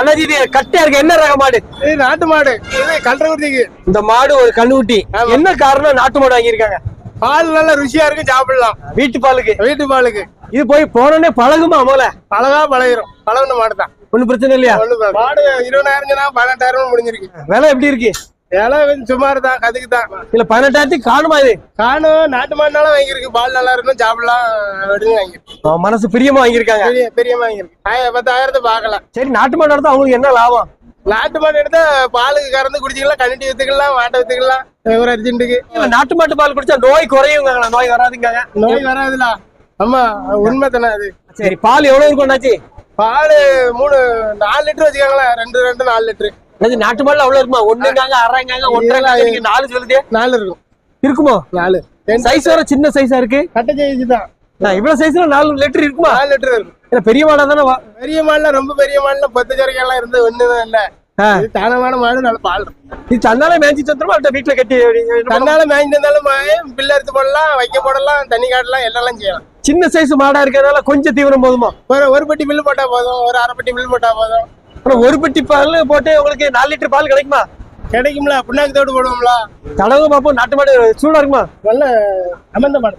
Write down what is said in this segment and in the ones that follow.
அண்ணாஜி இது கட்டையா இருக்கு என்ன ரக மாடு? இது நாட்டு மாடு. இது கல்றகுட்டிக்கு இந்த மாடு ஒரு கண்ணுக்குட்டி. என்ன காரணம்? நாட்டு மாடு வாங்கியிருக்காங்க. பால் நல்லா ருசியா இருக்கு சாப்பிடலாம். வீட்டு பாலுக்கு. வீட்டு பாலுக்கு. இது போய் போனோடனே பழகுமா போல பழகா பழகிரும். பழகுன மாடு தான் ஒண்ணும் பிரச்சனை இல்லையா மாடு இருபதாயிரம் பதினெட்டாயிரம் முடிஞ்சிருக்கு. விலை எப்படி இருக்கு? கொஞ்சம் சுமார் தான் கதுக்கு தான் இல்ல பதினெட்டாயிரத்துக்கு காணுமா இது? காணும். நாட்டு மாடுனால வாங்கியிருக்கு. பால் நல்லா இருக்கும். சாப்பிடலாம். அப்படின்னு வாங்கியிருக்கு. மனசு பிரியமா வாங்கியிருக்காங்க. பெரிய பெரிய வாங்கியிருக்கு. பத்தாயிரத்தை பார்க்கலாம் சரி நாட்டு மாடு எடுத்தா அவங்களுக்கு என்ன லாபம்? நாட்டு மாடு எடுத்தா பாலுக்கு கறந்து குடிச்சிக்கலாம் கண்ணுட்டி வித்துக்கலாம் மாட்டை வித்துக்கலாம். ஒரு அர்ஜென்ட்டுக்கு. இல்ல, நாட்டு மாட்டு பால் குடிச்சா நோய் குறையுங்க நோய் வராதுங்க நோய் வராதுல ஆமா உண்மை தானே அது. சரி பால் எவ்வளவு இருக்கும் பால் மூணு நாலு லிட்டர் வச்சுக்கோங்களேன். ரெண்டு ரெண்டு நாலு லிட்டரு. நாட்டு மாடுல அவ்வளவு இருக்குமா? ஒண்ணுங்காங்க அரைங்காங்க ஒன்றரைங்காங்க நாலு சொல்லுதே. நாலு இருக்கும். இருக்குமோ? நாலு. சைஸ் வர சின்ன சைஸா இருக்கு. கட்டை ஜெயிச்சு தான். இவ்வளவு சைஸ்ல நாலு லிட்டர் இருக்குமா? நாலு லிட்டர் இருக்கும். இல்ல பெரிய மாடா தானே பெரிய மாடுல ரொம்ப பெரிய மாடுல பத்து ஜரிக்கெல்லாம் இருந்து ஒண்ணுதான் இல்ல. தானமான மாடு நல்ல பால் இது தன்னால மேய்ச்சிட்டு வந்துருமா இல்ல வீட்டுல கட்டி? தன்னால மேய்ஞ்சிட்டு இருந்தாலும் பில்லு அறுத்து போடலாம் வைக்க போடலாம் தண்ணி காட்டலாம் எல்லாம் செய்யலாம். சின்ன சைஸ் மாடா இருக்கறனால கொஞ்சம் தீவிரம் போதுமா? ஒரு ஒரு பெட்டி பில்லு போட்டா போதும் ஒரு அரை பெட்டி பில்லு போட்டா போதும். ஆனா ஒரு பெட்டி பால் போட்டு உங்களுக்கு நாலு லிட்டர் பால் கிடைக்குமா? கிடைக்கும்ல புண்ணாக்கு தோடு போடுவோம்ல. தடவை பார்ப்போம் நாட்டு மாடு சூடா இருக்குமா? நல்ல அமர்ந்த மாடு.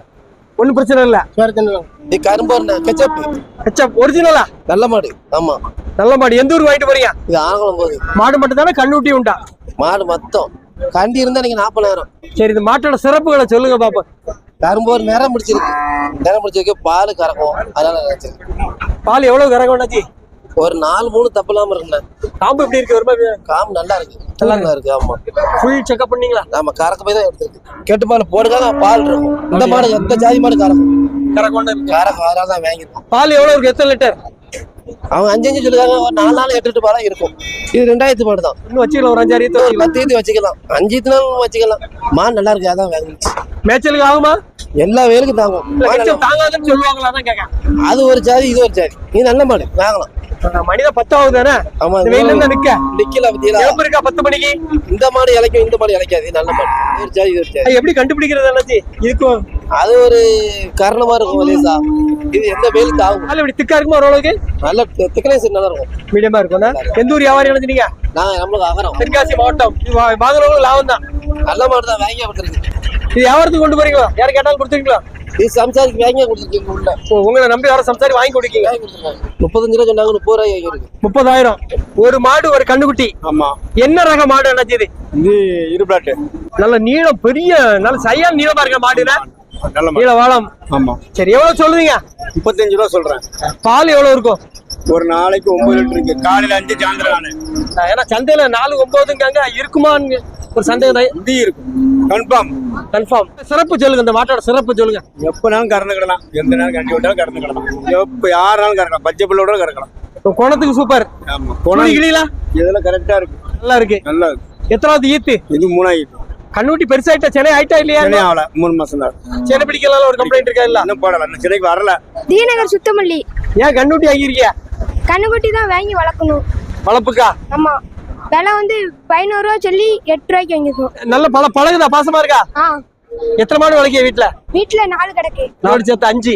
ஒண்ணும் பிரச்சனை இல்ல. சுவரத்தின் இது கரும்பு கெச்சப் அச்சா ஒரிஜினலா நல்ல மாடு ஆமா. நல்ல மாடு. எந்த ஊருக்கு வாங்கிட்டு போறீங்க? இது ஆனகுளம் போகுது. மாடு மட்டும் தானே கண்ணுட்டி உண்டா? மாடு மொத்தம். கண்டி இருந்தா நீங்க நாற்பதாயிரம் சரி இந்த மாட்டோட சிறப்புகளை சொல்லுங்க பாப்போம். கரும்பு ஒரு நிறம் பிடிச்சிருக்கு. நிறம் பிடிச்சிருக்கு பால் கறக்கும். அதனால பால் எவ்வளவு கறக்க வேண்டாச்சி ஒரு நாலு மூணு தப்பு இல்லாம இருக்குண்ணே காம்பு எப்படி இருக்கு? ஒரு காம்பு நல்லா இருக்கு. நல்லா இருக்கு ஆமா. ஃபுல் செக்அப் பண்ணீங்களா? நாம கறக்க போய் தான் எடுத்துருக்கு. கெட்டு பால் போடுக்காக பால் இருக்கும். இந்த மாடு எந்த ஜாதி மாடு கறக்கும்? கறக்க கொண்டு இருக்கு கறக்கும் அதனால தான் வாங்கிருக்கோம் பால் எவ்வளவு இருக்கு? எத்தனை லிட்டர்? அவங்க அஞ்சு அஞ்சு சொல்லுறாங்க ஒரு நாலு நாள் எட்டு எட்டு பாலா இருக்கும். இது ரெண்டாயிரத்து மாடு தான். இன்னும் வச்சுக்கலாம் ஒரு அஞ்சாறு ஈத்து ஒரு பத்து வச்சுக்கலாம். அஞ்சு வச்சுக்கலாம். மாடு நல்லா இருக்கு அதான் வாங்கிச்சு மேய்ச்சலுக்கு ஆகுமா? எல்லா வேலுக்கும் தாங்கும். மேய்ச்சல் தாங்காதுன்னு சொல்லுவாங்களா தான் கேட்கேன் அது ஒரு ஜாதி இது ஒரு ஜாதி இது நல்ல மாடு வாங்கலாம். மனித பத்தாவது தானே? ஆமா இருந்து நிக்க. நிக்கல பத்தியா இருக்கா பத்து மணிக்கு? இந்த மாடு இலைக்கும் இந்த மாடு இலைக்காது. நல்ல மாடு. ஒரு ஜாதி இது ஒரு ஜாதி எப்படி கண்டுபிடிக்கிறது அண்ணாச்சி? இதுக்கும்? அது ஒரு காரணமா இருக்கும் லேசா. இது எந்த வெயிலுக்கு ஆகும்? பால் இப்படி திக்கா இருக்குமா ஓரளவுக்கு? நல்ல திக்கனேஸ் நல்லா இருக்கும். மீடியமா இருக்கும். எந்த ஊர் வியாபாரி நினைச்சீங்க? நான் நம்மளுக்கு அகரம். தென்காசி மாவட்டம். வாங்குறவங்களுக்கு லாபம் தான் நல்ல மாடு தான் வாங்கி கொடுத்துருக்கு இது வியாபாரத்துக்கு கொண்டு போறீங்களா யாரும் கேட்டாலும் கொடுத்துருக்கீங்களா இது சம்சாரிக்கு வாங்கி கொடுத்துருக்கீங்க உள்ள. உங்களை நம்பி வர சம்சாரி வாங்கி கொடுக்கீங்க? முப்பத்தஞ்சு ரூபா சொன்னாங்க முப்பது ரூபாய் முப்பதாயிரம். ஒரு மாடு ஒரு கண்ணுக்குட்டி. ஆமா. என்ன ரக மாடு அண்ணாச்சி இது? இது இருபிளாட்டு நல்ல நீளம் பெரிய நல்ல சரியான நீளமா இருக்க மாடுனா நல்ல மாடு. நீள வாழம். ஆமா. சரி எவ்வளவு சொல்லுவீங்க? முப்பத்தஞ்சு ரூபா சொல்றேன். பால் எவ்வளவு இருக்கும்? ஒரு நாளைக்கு ஒன்பது லிட்டர் இருக்கு. காலையில அஞ்சு சாயந்தரம் நாலு. ஏன்னா சந்தையில நாலு ஒன்பதுங்காங்க இருக்குமான்னு ஒரு சந்தேகம் இது இருக்கும். கன்ஃபார்ம் கன்ஃபார்ம் சிறப்பு சொல்லுங்க இந்த மாட்டோட சிறப்பு சொல்லுங்க. எப்பனாலும் கறந்துக்கிடலாம் எந்த நேரம் கண்டி விட்டாலும் கறந்துக்கிடலாம் எப்ப யாராலும் கறக்கலாம். பச்சை பிள்ளோட கறக்கலாம். குணத்துக்கு சூப்பர். ஆமா குணி கிளியில இதெல்லாம் கரெக்டா இருக்கு. நல்லா இருக்கு. நல்லா இருக்கு. எத்தனாவது ஈத்து? இது மூணாயிரம். கண்ணுட்டி பெருசாயிட்டா சென்னை ஆயிட்டா இல்லையா? ஆகல. மூணு மாசம் தான். சென்னை பிடிக்கலாம் ஒரு கம்ப்ளைண்ட் இருக்கா இல்ல? இன்னும் போடல. இன்னும் சென்னைக்கு வரல. தீநகர் சுத்தமல்லி. ஏன் கண்ணுட்டி ஆகிருக்கிய கண்ணுக்குட்டி தான் வாங்கி வளர்க்கணும். வளர்ப்புக்கா? ஆமா. விலை வந்து பதினோரு ரூபா சொல்லி எட்டு ரூபாய்க்கு வாங்கிருக்கோம் நல்ல பல பழகுதா? பாசமா இருக்கா? எத்தனை மாடு வளர்க்கிய வீட்டுல வீட்டுல நாலு கிடக்கு. நாலு சேர்த்து அஞ்சு.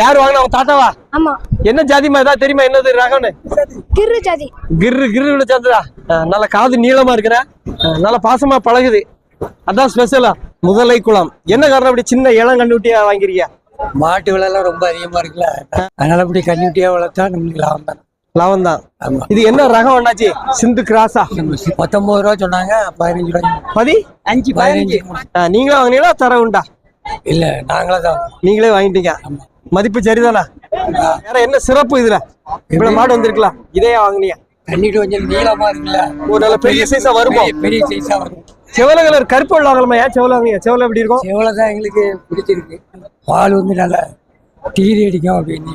யாரு வாங்கினா? அவங்க தாத்தாவா? ஆமா. என்ன ஜாதிமா ஏதாவது தெரியுமா? என்னது? ரகம்னு? கிரு ஜாதி. கிர்ரு கிர்ரு சேர்ந்துடா நல்ல காது நீளமா இருக்கிற நல்ல பாசமா பழகுது. அதான் ஸ்பெஷலா முதலை குளம். என்ன காரணம் அப்படி சின்ன இளம் கண்டுட்டியா வாங்கிருக்கியா மாட்டு விலைலாம் ரொம்ப அதிகமா இருக்குல்ல. அதனால இப்படி கண்ணுட்டியா வளர்த்தா நம்மளுக்கு லாபம் தான். லாபம் தான் இது என்ன ரகம் அண்ணாச்சி? சிந்து கிராஸா? பத்தொன்பது ரூபா சொன்னாங்க பதினஞ்சு ரூபாய் பதி அஞ்சு பதினஞ்சு. ஆ, நீங்களே வாங்கினீங்களா? தர உண்டா? இல்ல நாங்களே தான் நீங்களே வாங்கிட்டீங்க. மதிப்பு சரிதானா? வேற என்ன சிறப்பு இதுல? இவ்வளவு மாடு வந்திருக்கலாம். இதே வாங்குனீங்க. கண்ணிட்டு கொஞ்சம் நீளமா இருக்குல்ல. ஒரு நல்ல பெரிய சைஸா வருமா? பெரிய- சைஸா வரும். செவல கலர் கருப்பு உள்ளாங்களாமா ஏன் செவல வாங்குனீங்க? செவல எப்படி இருக்கும்? செவலை தான் எங்களுக்கு பிடிச்சிருக்கு. பால் வந்து நல்லா டீரி அடிக்கும் அப்படின்னு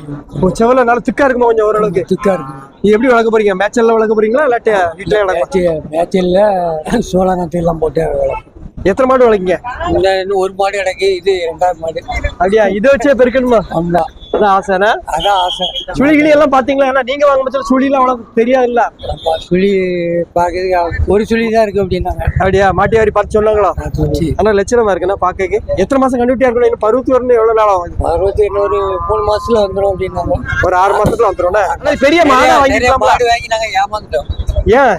செவல நல்லா திக்கா இருக்குமா கொஞ்சம் ஓரளவுக்கு? திக்கா இருக்கும். இது எப்படி வளர்க்க போறீங்க? மேட்சல்ல வளர்க்க போறீங்களா? இல்லாட்டி வீட்டுல வளர்க்க மேய்ச்சல்ல சோழநாத்து எல்லாம் போட்டு வளர்ப்போம். எத்தனை மாடு வளர்க்கீங்க? இந்த இன்னும் ஒரு மாடு எனக்கு இது ரெண்டாவது மாடு. அப்படியா? இதை வச்சே பெருக்கணுமா ஆமா. அதான் ஆசைனா அதான் ஆசை. எல்லாம் பாத்தீங்களா ஏன்னா நீங்க வாங்க பட்சம் சுழிலாம் அவ்வளவு தெரியாது இல்ல சுழி பார்க்கறதுக்கு ஒரு சுழி தான் இருக்கு அப்படின்னாங்க. அப்படியா? மாட்டி வாரி பார்த்து சொன்னாங்களா. ஆனா லட்சணமா இருக்குன்னா பாக்க எத்தனை மாசம் கண்டுட்டியா இருக்கணும்? இன்னும் பருவத்து வரணும் எவ்வளவு நாள் ஆகும்? அறுபத்தி இன்னொரு மூணு மாசத்துல வந்துடும் அப்படின்னாங்க. ஒரு ஆறு மாசத்துல வந்துடும் பெரிய மாடா மாடு வாங்கி நாங்க ஏமாந்துட்டோம். ஏன்?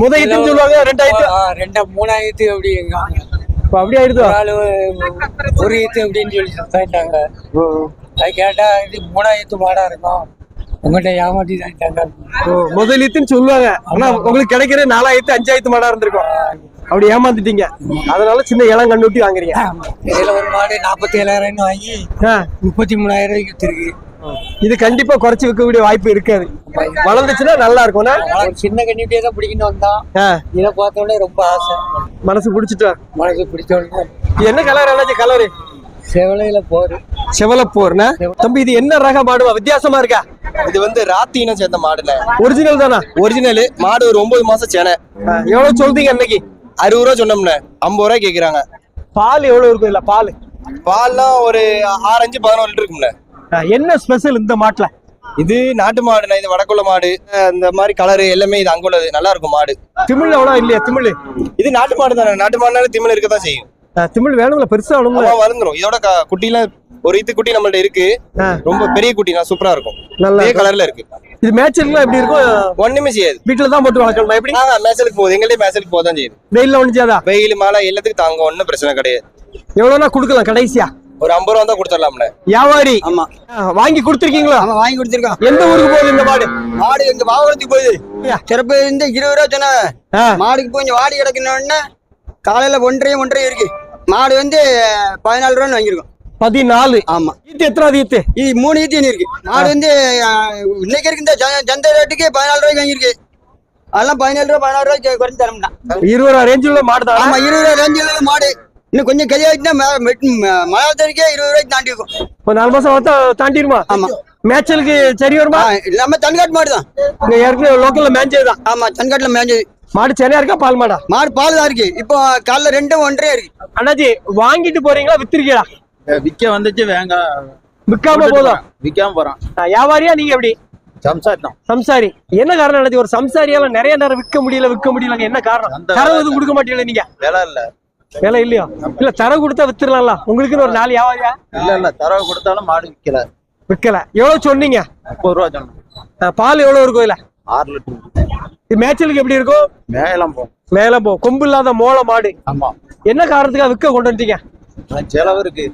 முதலீட்டுன்னு சொல்லுவாங்க ரெண்டாயிரத்து ரெண்டா மூணாயிரத்து அப்படி இப்ப அப்படி ஆயிடுதோ? ஒரு ஆளு ஒரு ஈத்து அப்படின்னு சொல்லி சொல்லிட்டாங்க. அது கேட்டா இது மூணாயிரத்து மாடா இருக்கும். உங்கள்கிட்ட ஏமாத்தி தாங்க ஓ, முதலீட்டுன்னு சொல்லுவாங்க. ஆனா உங்களுக்கு கிடைக்கிற நாலாயிரத்து அஞ்சாயிரத்து மாடா இருந்திருக்கும். அப்படி ஏமாந்துட்டீங்க அதனால சின்ன இளம் கண்டுட்டி வாங்குறீங்க. இதுல ஒரு மாடு நாற்பத்தி ஏழாயிரம்னு வாங்கி முப்பத்தி மூணாயிரம் ரூபாய்க்கு வித்துருக்கு. இது கண்டிப்பா குறைச்சு விற்கக்கூடிய வாய்ப்பு இருக்காது. வளர்ந்துச்சுன்னா நல்லா இருக்கும்னா ஒரு சின்ன கண்ணிட்டே தான் பிடிக்கணும் வந்தான் இதை பார்த்த உடனே ரொம்ப ஆசை. மனசு பிடிச்சிட்டா? மனசு பிடிச்ச உடனே இது என்ன கலர் என்னாச்சு கலரு செவலையில போரு. செவலப்போர்னா தம்பி இது என்ன ரக மாடுவா? வித்தியாசமா இருக்கா? இது வந்து ராத்தி இனம் சேர்ந்த மாடுண்ணே ஒரிஜினல் தானா? ஒரிஜினல் மாடு ஒரு ஒன்பது மாசம் சேனை. எவ்வளவு சொல்றீங்க அன்னைக்கு? அறுபது ரூபா சொன்னோம்ண்ணே ஐம்பது ரூபா கேக்குறாங்க. பால் எவ்வளவு இருக்கும் இல்ல பால். பால்லாம் ஒரு ஆறஞ்சு பதினோரு லிட்டர் இருக்கும்ண்ணே ஆ, என்ன ஸ்பெஷல் இந்த மாட்டுல? இது நாட்டு மாடுண்ணே இது வடக்குள்ள மாடு. இந்த மாதிரி கலரு எல்லாமே இது அங்க உள்ளது நல்லா இருக்கும் மாடு. திமிழ் எவ்வளவு இல்லையா திமிழ்? இது நாட்டு மாடு தானே. நாட்டு மாடுனால திமிழ் இருக்க தான் செய்யும். திமிழ் வேணும்ல பெருசா வேணும்ல? வளர்ந்துரும். இதோட குட்டிலாம் ஒரு இது குட்டி நம்மள்ட்ட இருக்கு. ரொம்ப பெரிய குட்டி நான் சூப்பரா இருக்கும். நல்லா. கலர்ல இருக்கு. இது மேட்ச்லாம் எப்படி இருக்கும்? ஒண்ணுமே செய்யாது. வீட்டுல தான் போட்டு வளர்க்கணுமா எப்படி? நாங்க மேசலுக்கு போகுது. எங்கள்டே மேசலுக்கு போதான் செய்யுது வெயில்ல ஒழிஞ்சாதா வெயில் மழை எல்லாத்துக்கும் தாங்க. ஒண்ணும் பிரச்சனை கிடையாது. எவ்வளவுனா கொடுக்கலாம் கடைசியா. ஒரு ஐம்பது ரூபா தான் கொடுத்துடலாம்ண்ணே வியாபாரி. ஆமா. வாங்கி கொடுத்துருக்கீங்களா? ஆமா வாங்கி கொடுத்துருக்கோம். எந்த ஊருக்கு போகுது இந்த மாடு? மாடு எங்க வாகனத்துக்கு போகுது. சிறப்பு இந்த இருபது ரூபா சொன்ன மாடுக்கு போய் இங்க வாடி கிடக்குன்னு காலையில ஒன்றரை ஒன்றரை இருக்கு. மாடு வந்து பதினாலு ரூபான்னு வாங்கியிருக்கோம். பதினாலு. ஆமா. ஈத்து எத்தனாவது ஈத்து? இது மூணு ஈத்தின்னு இருக்கு. மாடு வந்து இன்னைக்கு இருக்கு இந்த ஜ- ஜந்த ரேட்டுக்கு பதினாலு ரூபாய்க்கு வாங்கியிருக்கு. அதெல்லாம் பதினேழு ரூபா பதினாறு ரூபாய்க்கு குறைஞ்சு தரமுடா இருபது ரூபா ரேஞ்சில் மாடு தான்? ஆமா இருபது ரூபா ரேஞ்சில் மாடு. இன்னும் கொஞ்சம் கலியாயிட்டுனா மலையாளத்திற்கே இருபது ரூபாய்க்கு தாண்டி இருக்கும். ஒரு நாலு மாசம் வளர்த்தா தாண்டிடுமா? ஆமா. மேய்ச்சலுக்கு சரி வருமா? நம்ம தன்காட்டு மாடு தான். இங்க ஏற்கனவே லோக்கல்ல மேய்ச்சது தான். ஆமா தன்காட்டுல மேஞ்சது. மாடு சென்னையா இருக்கா பால் மாடா? மாடு பால் தான் இருக்கு. இப்போ காலைல ரெண்டும் ஒன்றே இருக்கு. அண்ணாச்சி வாங்கிட்டு போறீங்களா வித்திருக்கீங்களா? விற்க வந்துச்சு வேங்க. விற்காம போதும். விற்காம போறான். வியாபாரியா நீங்க எப்படி? சம்சார் தான். சம்சாரி. என்ன காரணம் அண்ணாச்சி? ஒரு சம்சாரியால நிறைய நேரம் விற்க முடியல விற்க முடியல என்ன காரணம்? அந்த தரவு கொடுக்க மாட்டீங்களா நீங்க? வேலை இல்ல. வேலை இல்லையா? இல்ல தரவு கொடுத்தா வித்துடலாம்ல? உங்களுக்குன்னு ஒரு நாலு வியாபாரியா? இல்ல இல்ல தரவு கொடுத்தாலும் மாடு விற்கல விற்கல எவ்வளவு சொன்னீங்க? முப்பது ரூபா சொன்னோம் ஆ, பால் எவ்வளவு இருக்கும் இல்ல ஆறு லிட்டர். இது மேய்ச்சலுக்கு எப்படி இருக்கும்? மேலம் போகும். மேல போ கொம்பு இல்லாத மோள மாடு. ஆமா. என்ன காரணத்துக்காக விற்க கொண்டு வந்துட்டீங்க? செலவு இருக்கு.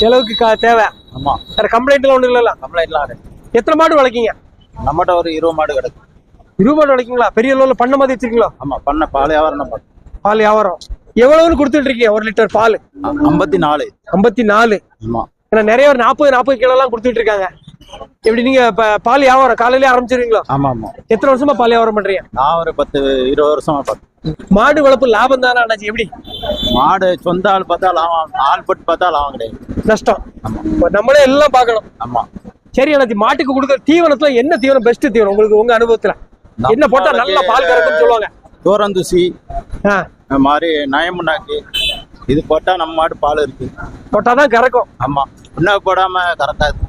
செலவுக்கு தேவை. ஆமா. வேற கம்ப்ளைண்ட் எல்லாம் ஒண்ணு இல்லைல்ல? கம்ப்ளைண்ட்லாம் கிடையாது. எத்தனை மாடு வளர்க்கீங்க? நம்மகிட்ட ஒரு இருபது மாடு கிடக்கு. இருபது மாடு வளர்க்கீங்களா? பெரிய லெவலில் பண்ண மாதிரி வச்சிருக்கீங்களா? ஆமா பண்ண பால் வியாபாரம் பால் வியாபாரம். எவ்வளவுன்னு கொடுத்துட்டு இருக்கீங்க? ஒரு லிட்டர் பால். ஐம்பத்தி நாலு. ஐம்பத்தி நாலு. ஆமா. ஏன்னா நிறைய ஒரு நாற்பது நாற்பது கிலோ எல்லாம் கொடுத்துட்டு இருக்காங்க. எப்படி நீங்க பால் வியாபாரம் காலையிலே ஆரம்பிச்சிருவீங்களா? ஆமா ஆமா. எத்தனை வருஷமா பால் வியாபாரம் பண்றீங்க? நான் ஒரு பத்து இருபது வருஷமா பார்த்தேன் மாடு வளர்ப்பு லாபம் தானே அண்ணாச்சி? எப்படி? மாடு சொந்த ஆள் பார்த்தா லாபம் ஆள் பட்டு பார்த்தா லாபம் கிடையாது. நஷ்டம். நம்மளே எல்லாம் பார்க்கணும். ஆமா. சரி அண்ணாச்சி மாட்டுக்கு கொடுக்குற தீவனத்துல என்ன தீவனம் பெஸ்ட் தீவனம்? உங்களுக்கு உங்க அனுபவத்துல. என்ன போட்டா நல்லா பால் கறக்கும்னு சொல்லுவாங்க. தூரந்தூசி இந்த மாதிரி நயமுன்னாக்கு இது போட்டா நம்ம மாடு பால் இருக்கு. போட்டாதான் கறக்கும். ஆமா. புண்ணாக்கு போடாம கரெக்டா இருக்கு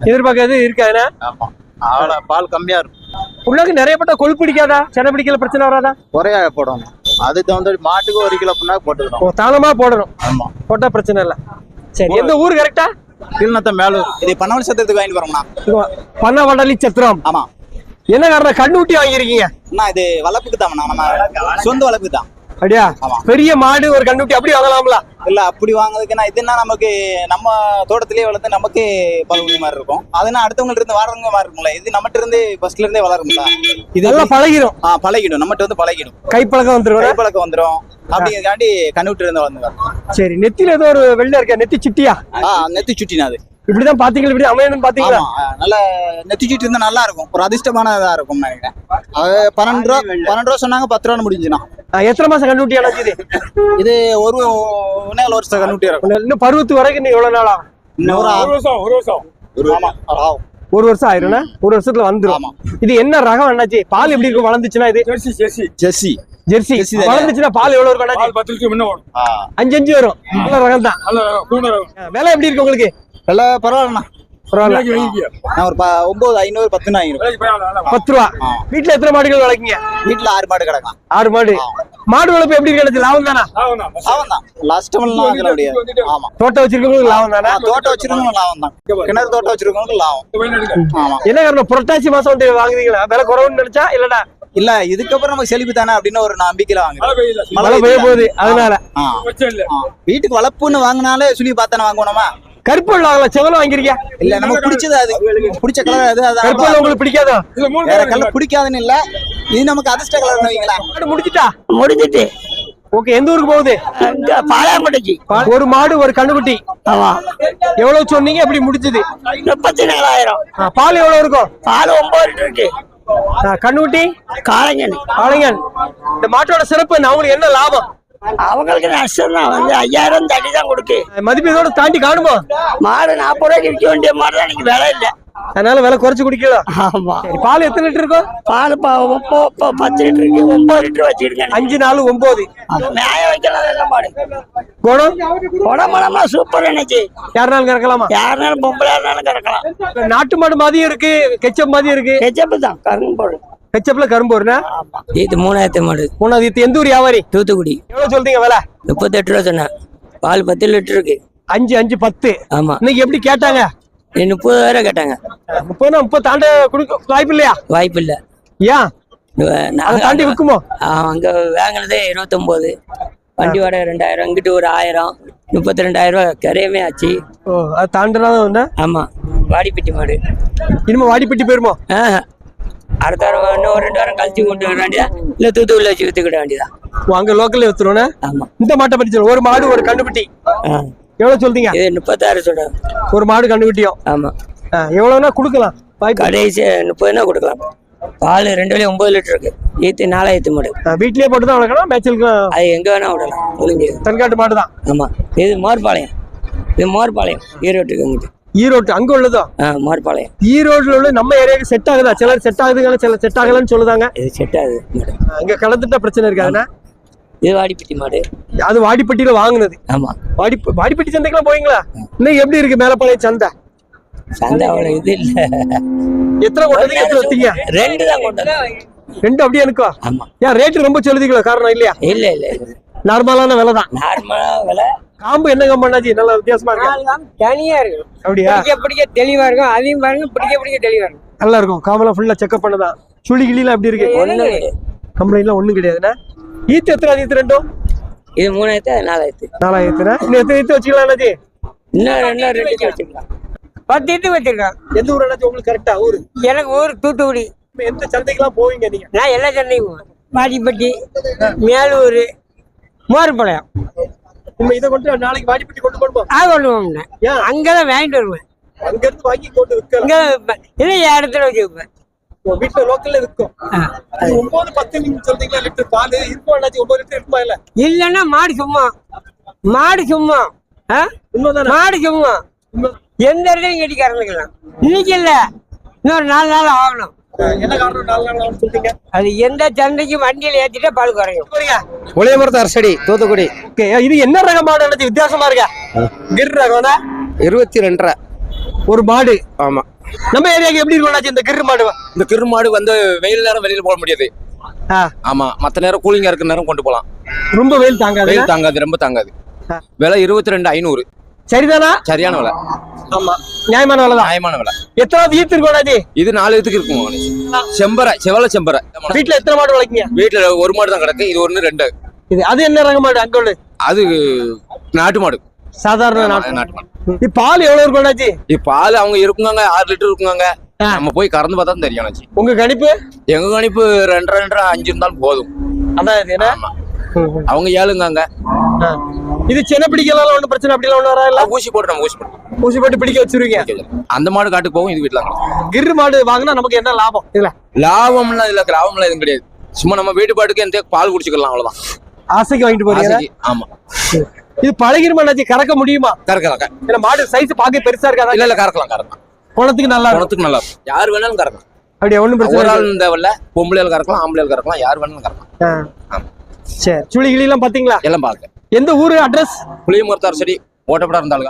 எதிர்பார்க்கறது இருக்காதுண்ணா ஆமா. அவ்வளோ பால் கம்மியா இருக்கும். புண்ணாக்கு நிறைய போட்டா கொழுப்பு பிடிக்காதா? சென்னை பிடிக்கல பிரச்சனை வராதா? குறையா போடணும். அது தகுந்த மாட்டுக்கு ஒரு கிலோ புண்ணாக்கு போட்டுக்கிறோம். ஓ, தாளமா போடணும். ஆமா. போட்டா பிரச்சனை இல்ல. சரி எந்த ஊர் கரெக்டா கீழ்நத்த மேலூர். இது பன்னவன் சத்திரத்துக்கு வாங்கிட்டு வரோம்ண்ணா. பண்ணவடலி சத்திரம். ஆமா. என்ன காரணம்? கண்ணுட்டி வாங்கியிருக்கீங்க. அண்ணா இது வளர்ப்புக்கு தான்ண்ணா. நம்ம சொந்த வளர்ப்புக்கு தான். அப்படியா. பெரிய மாடு ஒரு கண்ணுட்டி அப்படி வாங்கலாம்ல. இல்ல அப்படி வாங்குறதுக்குன்னா இதுன்னா நமக்கு நம்ம தோட்டத்திலேயே வளர்த்து நமக்கு பழகுற மாதிரி இருக்கும். அதுனா அடுத்தவங்கள்ட்ட இருந்து வளர்றவங்க மாதிரி இருக்கும்ல இது நம்மகிட்ட இருந்து ஃபர்ஸ்ட்ல இருந்தே வளரும்ல இது நல்லா பழகிரும். ஆ பழகிடும். நம்மகிட்ட வந்து பழகிடும். கைப்பழக்கம் வந்துரும். கைப்பழக்கம் வந்துடும் அப்படிங்கிறதுக்காண்டி கண்ணுட்டு இருந்து வளர்ந்து சரி நெத்தியில ஏதோ ஒரு வெள்ளை இருக்கா? நெத்தி சிட்டியா? ஆ நெத்தி சுட்டினா அது. இப்படிதான் பாத்தீங்களா? இப்படி அமையணும்னு பாத்தீங்களா? நல்ல நெத்தி சுட்டி இருந்தா நல்லா இருக்கும். ஒரு அதிர்ஷ்டமானதா இருக்கும் நினைக்கிறேன். அது பன்னெண்டு ரூபா பன்னெண்டு ரூபா சொன்னாங்க பத்து ரூபா முடிஞ்சுண்ணா ஆ, எத்தனை மாசம் கண்ணுட்டி அணைச்சிது இது? ஒரு ஒன்னேழு வருஷம் கண்ணுட்டி இருக்கும். இன்னும் பருவத்து வரைக்கும் இன்னும் எவ்வளவு நாள்? இன்னும் ஒரு வருஷம் ஒரு வருஷம். ஒரு வருஷம். ஆயிரும்னா ஒரு வருஷத்துல வந்துரும். ஆமா. இது என்ன ரகம் அண்ணாச்சி? பால் எப்படி இருக்கும் வளர்ந்துச்சுன்னா இது? Jersey jersey. ஜெர்சி. ஜெர்சி? வளர்ந்துச்சுன்னா பால் எவ்வளவு இருக்கும் அஞ்சு அஞ்சு வரும். நல்ல ரகம் தான் நல்ல கூண்ட ரகம். விலை எப்படி இருக்கு உங்களுக்கு? எல்லாம் பரவாயில்லண்ணா பரவாயில்ல. நான் ஒரு ப- ஒன்பது ஐநூறு பத்துன்னு வாங்கிருக்கேன் விலைக்கு பரவாயில்ல, நல்லா வா. பத்து ரூபா. வீட்டுல எத்தனை மாடுகள் வளர்க்கீங்க? வீட்டுல ஆறு மாடு கிடக்கும். ஆறு மாடு. மாடு வளர்ப்பு எப்படி கிடைச்சு லாபம் தானா? லாபம் தான். லாபம் லாஸ்ட் முடியாது. ஆமா. தோட்டம் வச்சிருக்கவங்களுக்கு லாபம் தானே? தோட்டம் வச்சிருக்கவங்க லாபம் தான். கிணறு தோட்டம் வச்சிருக்கவங்களுக்கு லாபம். ஆமா. என்ன காரணம்? புரட்டாசி மாசம் வந்து வாங்குறீங்களா விலை குறைவுன்னு நினைச்சா இல்லடா? இல்ல இதுக்கப்புறம் நமக்கு செழிப்பு தானே அப்படின்னு ஒரு நம்பிக்கையில வாங்குறேன். பெய்யல. மழை பெய்ய போகுது. அதனால. வீட்டுக்கு வளர்ப்புன்னு வாங்கினாலே சொல்லி பார்த்தானே வாங்குவோமா கருப்பு வாங்கலாம் செவலம் வாங்கிருக்கியா இல்ல நமக்கு பிடிச்சது அது. பிடிச்ச கலர் அது கருப்பு உங்களுக்கு பிடிக்காதோ? வேற கலர் கலர் பிடிக்காதுன்னு இல்ல. இது நமக்கு அதிர்ஷ்ட கலர்னு வைங்களா மாடு முடிச்சிட்டா முடிஞ்சிட்டு. ஓகே எந்த ஊருக்கு போகுது? பாளையங்கோட்டைக்கு ஒரு மாடு ஒரு கண்ணுக்குட்டி ஆமா. எவ்வளவு சொன்னீங்க? எப்படி முடிச்சது முப்பத்தி நாலாயிரம் பால் எவ்வளவு இருக்கும் பால் ஒன்பது லிட்டர் இருக்கு. கண்ணுக்குட்டி காளைங்கன். ஆளுங்கன் இந்த மாட்டோட சிறப்பு என்ன? அவங்களுக்கு என்ன லாபம்? அவங்களுக்கு நஷ்டம் தான் வந்து ஐயாயிரம் தண்ணி தான் கொடுக்கு. மதிப்பு இதோட தாண்டி காணுமா? மாடு நாற்பது ரூபாய்க்கு விற்க வேண்டிய மாடு தான் இன்னைக்கு விலை இல்லை. அதனால விலை குறைச்சு குடிக்கலாம் ஆமா. பால் எத்தனை லிட்டர் இருக்கும்? பால் பத்து லிட்டர் இருக்கு. ஒன்பது லிட்டர் வச்சிருக்கேன் அஞ்சு நாலு ஒன்பது. நியாயம் வைக்கலாம் நல்ல மாடு. குணம்? உடம்புலமா சூப்பர் நினைச்சு யாருனாலும் கறக்கலாமா? யாருனாலும் பொம்பளை இருந்தாலும் கறக்கலாம். நாட்டு மாடு மாதிரியும் இருக்கு கெச்சப் மாதிரியும் இருக்கு. கெச்சப்பு தான் கரும்பு. போடு கெச்சப்ல கரும்பு வருண்ணா இது மூணாயிரத்தி மாடு மூணாவது இது எந்த ஊர் வியாபாரி? தூத்துக்குடி. எவ்வளவு சொல்றீங்க விலை? முப்பத்தெட்டு ரூபா சொன்னேன். பால் பத்து லிட்டர் இருக்கு. அஞ்சு அஞ்சு பத்து. ஆமா. இன்னைக்கு எப்படி கேட்டாங்க? முப்பதாயிரம் கேட்டாங்க. முப்பது முப்பது தாண்ட கொடுக்க வாய்ப்பு இல்லையா? வாய்ப்பு இல்லை. ஏன்? தாண்டி விற்குமோ அங்க வாங்கினதே இருபத்தொம்போது. வண்டி வாடகை ரெண்டாயிரம் இங்கிட்டு ஒரு ஆயிரம். முப்பத்தி ரெண்டாயிரம் ரூபா கரையமே ஆச்சு. ஓ அது தாண்டினா ஆமா. வாடிப்பட்டி மாடு. இனிமே வாடிப்பட்டி போயிருமோ. அடுத்த வாரம் இன்னும் ஒரு ரெண்டு வாரம் கழிச்சு கொண்டு வர வேண்டியதா? இல்ல தூத்துக்குள்ள வச்சு வித்துக்கிட வேண்டியதா? அங்க லோக்கல்ல வித்துருவோண்ணே ஆமா. இந்த மாட்டை பத்தி சொல்லு. ஒரு மாடு ஒரு கண்ணுக்குட்டி ஆ. எவ்வளவு சொல்றீங்க? இது முப்பத்தாறு சொல்றேன் ஒரு மாடு கண்ணுக்குட்டியும் ஆமா. எவ்வளவுனா கொடுக்கலாம். கடைசி முப்பதுனா கொடுக்கலாம். பால் ரெண்டு வேலையும் ஒன்பது லிட்டர் இருக்கு. ஈத்து நாலாயிரத்து மாடு வீட்லயே போட்டு தான் வளர்க்கணும் மேய்ச்சலுக்கு அது எங்க வேணா விடலாம். ஒளிஞ்சு தன்காட்டு மாடு தான். ஆமா. இது மோர்பாளையம் இது மோர்பாளையம் ஈரோட்டுக்கு அங்கிட்டு ஈரோடு அங்க உள்ளதோ? மோர்பாளையம். ஈரோடுல உள்ள நம்ம ஏரியாவுக்கு செட் ஆகுதா? சிலர் செட் ஆகுதுங்க சிலர் செட் ஆகலன்னு சொல்லுதாங்க? இது செட் ஆகுது இங்க கலந்துட்டா பிரச்சனை இருக்காதுண்ணா இது வாடிப்பட்டி மாடு. அது வாடிப்பட்டியில வாங்குனது. ஆமா. வாடி வாடிப்பட்டி சந்தைக்கெல்லாம் போவீங்களா? இன்னைக்கு எப்படி இருக்கு மேலப்பாளையம் சந்தை? சந்தை அவ்வளவு இது இல்ல. எத்தனை எத்தனை வச்சீங்க ரெண்டு தான் கொண்டு வந்தேன். ரெண்டு அப்படியே எனக்கோ? ஆமா. ஏன் ரேட்டு ரொம்ப சொல்லுதீங்களோ? காரணம் இல்லையா? இல்ல இல்ல நார்மலான விலை தான் நார்மலா விலை. காம்பு என்ன கம்பண்ணாச்சு நல்ல வித்தியாசமா இருக்கு? தனியா இருக்கும். அப்படியா? பிடிக்க பிடிக்க தெளிவா இருக்கும். அதையும் பாருங்க பிடிக்க பிடிக்க தெளிவா இருக்கும். நல்லா இருக்கும். காம்பெல்லாம் ஃபுல்லா செக்அப் பண்ணதான் சுழி கிளிலாம் எப்படி இருக்கு? ஒண்ணும் கிடையாது. கம்ப்ளைண்ட்லாம் ஒண்ணும் கிடையாதுண்ணா. ஈத்து எத்தனை ஈத்து ரெண்டும்? இது மூணாயிரத்து? நாலாயிரத்து. நாலாயிரத்துனா? இன்னும் எத்தனை ஈத்து வச்சுக்கலாம் அண்ணாச்சி? இன்னும் இன்னும் ரெண்டு வச்சுக்கலாம். பத்து இட்டு வச்சிருக்கான் எந்த ஊர் அண்ணாச்சி உங்களுக்கு கரெக்டா ஊரு? எனக்கு ஊர் தூத்துக்குடி. இப்ப எந்த சந்தைக்கெல்லாம் போவீங்க நீங்க? நான் எல்லா சந்தையும் போவேன். வாடிப்பட்டி மேலூர் மோர்பாளையம் நம்ம இதை கொண்டு நாளைக்கு வாடிப்பட்டி கொண்டு போடுவோம் ஆ கொண்டு ஏன்? அங்கதான் வாங்கிட்டு வருவேன். அங்க இருந்து வாங்கி கொண்டு விற்கலாம். இல்லை இடத்துல வச்சு வைப்பேன் உங்க வீட்டுல லோக்கல்ல விற்கும் ஒன்பது பத்து சொல்றீங்களா? லிட்டர் பால் இருக்கும் ஒன்பது லிட்டர் இருக்குமா இல்ல? இல்லைன்னா மாடு சும்மா. மாடு சும்மா. மாடு சும்மா. எந்த இடத்துலையும் கட்டி கறந்துக்கலாம் இன்னைக்கு இல்ல. இன்னொரு நாலு நாள் ஆகணும். என்ன காரணம்? நாலு நாள் ஆகும்னு சொல்றீங்க? அது எந்த சந்தைக்கு வண்டியில் ஏற்றிட்டா பால் குறையும். அரசடி தூத்துக்குடி. ஓகே இது என்ன ரக மாடு? அண்ணாச்சி வித்தியாசமா இருக்கா? கிர் ரகம்னா? இருபத்தி ரெண்டரை ஒரு மாடு? ஆமா. நம்ம ஏரியாக்கு எப்படி இருக்கும் இந்த கிர் மாடு? இந்த கிரு மாடு வந்து வெயில் நேரம் வெளியில போக முடியாது. ஆமா மத்த நேரம் கூலிங்கா இருக்கிற நேரம் கொண்டு போலாம். ரொம்ப வெயில் தாங்காது வெயில் தாங்காது ரொம்ப தாங்காது. விலை இருபத்தி ரெண்டு ஐநூறு. சரிதானா? சரியான விலை. ஆமா. நியாயமான விலை தான் நியாயமான விலை. எத்தனாவது ஈத்து இருக்கும் அண்ணாச்சி? இது நாலு இதுக்கு இருக்கும் செம்பரை செவல செம்பரை. வீட்டுல எத்தனை மாடு வளர்க்கீங்க? வீட்டுல ஒரு மாடு தான் கிடக்கு இது ஒண்ணு ரெண்டு. இது அது என்ன ரக மாடு அங்க அது நாட்டு மாடு. சாதாரண நாட்டு நாட்டு மாடு. பால் எவ்வளவு இருக்கும் இது பால் அவங்க இருக்குங்க ஆறு லிட்டர் இருக்குங்க. நம்ம போய் கறந்து பார்த்தா தெரியும். உங்க கணிப்பு? எங்க கணிப்பு ரெண்டரை ரெண்டரை அஞ்சு இருந்தாலும் போதும். அதான் அவங்க ஏழுங்க ஆ. இது சின்ன பிடிக்கலாம் ஒண்ணும் பிரச்சனை அப்படிலாம் ஒண்ணும் வராது இல்ல ஊசி போட்டு நம்ம ஊசி போட்டு. ஊசி போட்டு பிடிக்க வச்சிருவீங்க. அந்த மாடு காட்டுக்கு போகும் இது வீட்டுல. கிர் மாடு வாங்கினா நமக்கு என்ன லாபம்? இதுல. லாபம்லாம் இல்ல லாபம்லாம் எதுவும் கிடையாது. சும்மா நம்ம வீட்டு பாட்டுக்கு எந்த பால் குடிச்சுக்கலாம் அவ்வளவுதான். ஆசைக்கு வாங்கிட்டு போறீங்க? ஆமா. இது பழகிருமா அண்ணாச்சி கறக்க முடியுமா? கறக்கலாம் இல்ல மாடு சைஸ் பார்க்க பெருசா இருக்காதா? இல்ல இல்ல கறக்கலாம் கறக்கலாம். குணத்துக்கு நல்லா குணத்துக்கு நல்லா இருக்கும். யார் வேணாலும் கறக்கலாம். அப்படியே ஒண்ணும் பிரச்சனை ஒரு ஆள் இந்த பொம்பளையால் கறக்கலாம் ஆம்பளையால் கறக்கலாம் யார் வேணாலும் கறக்கலாம். சரி. சுழி கிளிலாம் பாத்தீங்களா எல்லாம் பார்க்க. எந்த ஊரு அட்ரஸ்? புளியமரத்தார் சரி ஓட்டப்படா இருந்தாலும்